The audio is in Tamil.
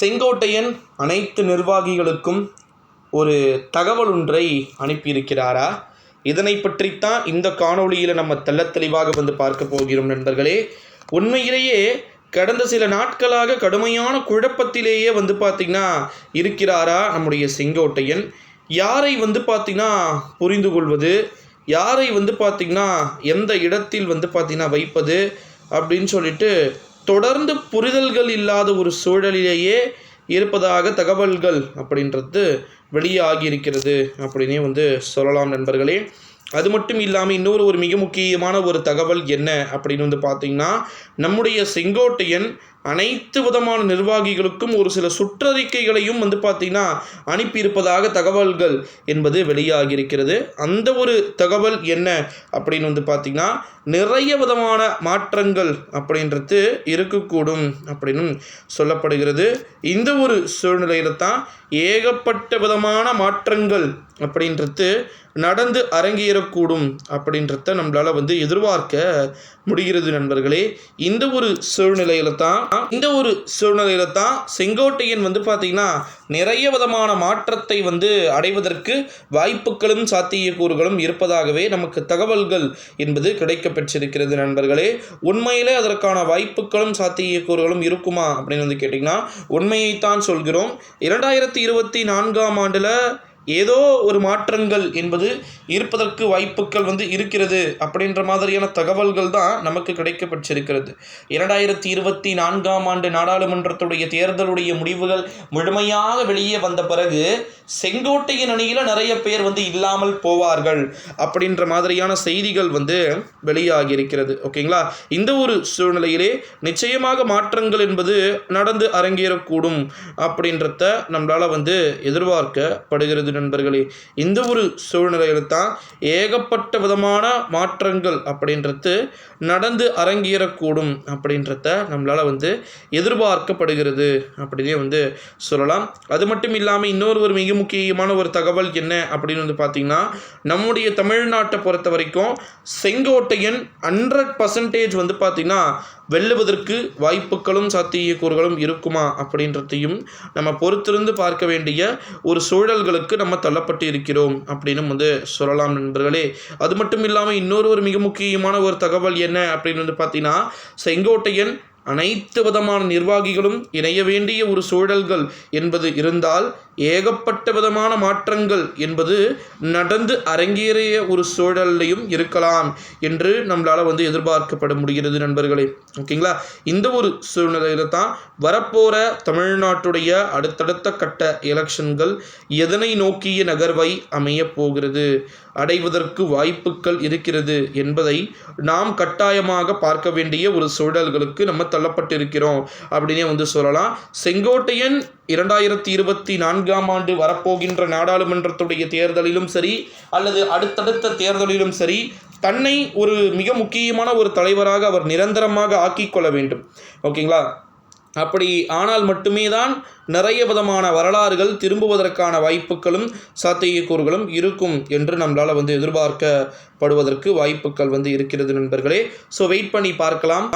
செங்கோட்டையன் அனைத்து நிர்வாகிகளுக்கும் ஒரு தகவல் ஒன்றை அனுப்பியிருக்கிறாரா? இதனை பற்றித்தான் இந்த காணொளியில் நம்ம தெள்ளத் தெளிவாக வந்து பார்க்க போகிறோம் நண்பர்களே. உண்மையிலேயே கடந்த சில நாட்களாக கடுமையான குழப்பத்திலேயே வந்து பார்த்திங்கன்னா இருக்கிறாரா நம்முடைய செங்கோட்டையன்? யாரை வந்து பார்த்திங்கன்னா புரிந்து கொள்வது? யாரை வந்து பார்த்திங்கன்னா எந்த இடத்தில் வந்து பார்த்திங்கன்னா வைப்பது? அப்படின்னு சொல்லிட்டு தொடர்ந்து புரிதல்கள் இல்லாத ஒரு சூழலிலேயே இருப்பதாக தகவல்கள் அப்படின்றது வெளியாகி இருக்கிறது அப்படின்னே வந்து சொல்லலாம் நண்பர்களே. அது மட்டும் இல்லாமல் இன்னொரு ஒரு மிக முக்கியமான ஒரு தகவல் என்ன அப்படின்னு வந்து பார்த்திங்கன்னா நம்முடைய செங்கோட்டையன் அனைத்து விதமான நிர்வாகிகளுக்கும் ஒரு சில சுற்றறிக்கைகளையும் வந்து பார்த்திங்கன்னா அனுப்பியிருப்பதாக தகவல்கள் என்பது வெளியாகி இருக்கிறது அந்த ஒரு தகவல் என்ன அப்படின்னு வந்து பார்த்திங்கன்னா நிறைய விதமான மாற்றங்கள் அப்படின்றது இருக்கக்கூடும் அப்படின்னு சொல்லப்படுகிறது. இந்த ஒரு சூழ்நிலையில் தான் ஏகப்பட்ட விதமான மாற்றங்கள் அப்படின்றது நடந்து அரங்கேறக்கூடும் அப்படின்றத நம்மளால் வந்து எதிர்பார்க்க முடிகிறது நண்பர்களே. இந்த ஒரு சூழ்நிலையில் தான் இந்த ஒரு சூழ்நிலையில தான் செங்கோட்டையன் வந்து பார்த்தீங்கன்னா நிறைய விதமான மாற்றத்தை வந்து அடைவதற்கு வாய்ப்புகளும் சாத்தியக்கூறுகளும் இருப்பதாகவே நமக்கு தகவல்கள் என்பது கிடைக்கப்பெற்றிருக்கிறது நண்பர்களே. உண்மையிலே அதற்கான வாய்ப்புகளும் சாத்தியக்கூறுகளும் இருக்குமா அப்படின்னு வந்து கேட்டிங்கன்னா உண்மையைத்தான் சொல்கிறோம். இரண்டாயிரத்தி இருபத்தி நான்காம் ஆண்டில் ஏதோ ஒரு மாற்றங்கள் என்பது இருப்பதற்கு வாய்ப்புகள் வந்து இருக்கிறது அப்படின்ற மாதிரியான தகவல்கள் தான் நமக்கு கிடைக்கப்பட்டிருக்கிறது. இரண்டாயிரத்தி இருபத்தி நான்காம் ஆண்டு நாடாளுமன்றத்துடைய தேர்தலுடைய முடிவுகள் முழுமையாக வெளியே வந்த பிறகு செங்கோட்டையின் அணியில் நிறைய பேர் வந்து இல்லாமல் போவார்கள் அப்படின்ற மாதிரியான செய்திகள் வந்து வெளியாகி இருக்கிறது ஓகேங்களா? இந்த ஒரு சூழ்நிலையிலே நிச்சயமாக மாற்றங்கள் என்பது நடந்து அரங்கேறக்கூடும் அப்படின்றத நம்மளால் வந்து எதிர்பார்க்கப்படுகிறது. நண்பர்களே இந்த ஒரு சூழ்நிலையில் தான் ஏகப்பட்ட விதமான மாற்றங்கள் அப்படின்றது நடந்து அரங்கேறக்கூடும் அப்படின்றத நம்மளால் வந்து எதிர்பார்க்கப்படுகிறது. அப்படின்னே வந்து சொல்லலாம். அது மட்டும் இல்லாமல் இன்னொரு ஒரு மிக முக்கியமான ஒரு தகவல் என்ன அப்படின்னு வந்து பார்த்திங்கன்னா நம்முடைய தமிழ்நாட்டை பொறுத்த வரைக்கும் செங்கோட்டையன் ஹண்ட்ரட் பர்சன்டேஜ் வந்து பார்த்திங்கன்னா வெல்லுவதற்கு வாய்ப்புகளும் சாத்தியக்கூறுகளும் இருக்குமா அப்படின்றதையும் நம்ம பொறுத்திருந்து பார்க்க வேண்டிய ஒரு சூழல்களுக்கு நம்ம தள்ளப்பட்டு இருக்கிறோம் அப்படின்னு வந்து சொல்லலாம் நண்பர்களே. அது மட்டும் இல்லாமல் இன்னொரு ஒரு மிக முக்கியமான ஒரு தகவல் என்ன அப்படின்னு வந்து பார்த்தீங்கன்னா செங்கோட்டையன் அனைத்து விதமான நிர்வாகிகளும் இணைய வேண்டிய ஒரு சூழல்கள் என்பது இருந்தால் ஏகப்பட்ட விதமான மாற்றங்கள் என்பது நடந்து அரங்கேறிய ஒரு சூழல்லையும் இருக்கலாம் என்று நம்மளால் வந்து எதிர்பார்க்கப்பட முடிகிறது நண்பர்களே. ஓகேங்களா? இந்த ஒரு சூழ்நிலையில் தான் வரப்போகிற தமிழ்நாட்டுடைய அடுத்தடுத்த கட்ட எலெக்ஷன்கள் எதனை நோக்கிய நகர்வை அமையப் போகிறது? அடைவதற்கு வாய்ப்புகள் இருக்கிறது என்பதை நாம் கட்டாயமாக பார்க்க வேண்டிய ஒரு சூழல்களுக்கு நம்ம தள்ளப்பட்டிருக்கிறோம். அப்படின்னே வந்து சொல்லலாம். செங்கோட்டையன் இரண்டாயிரத்தி இருபத்தி நான்காம் ஆண்டு வரப்போகின்ற நாடாளுமன்றத்துடைய தேர்தலிலும் சரி அல்லது அடுத்தடுத்த தேர்தலிலும் சரி தன்னை ஒரு மிக முக்கியமான ஒரு தலைவராக அவர் நிரந்தரமாக ஆக்கிக்கொள்ள வேண்டும். ஓகேங்களா? அப்படி ஆனால் மட்டுமே தான் நிறைய விதமான வரலாறுகள் திரும்புவதற்கான வாய்ப்புகளும் சாத்தியக்கூறுகளும் இருக்கும் என்று நம்மளால் வந்து எதிர்பார்க்கப்படுவதற்கு வாய்ப்புகள் வந்து இருக்கிறது நண்பர்களே. ஸோ வெயிட் பண்ணி பார்க்கலாம்.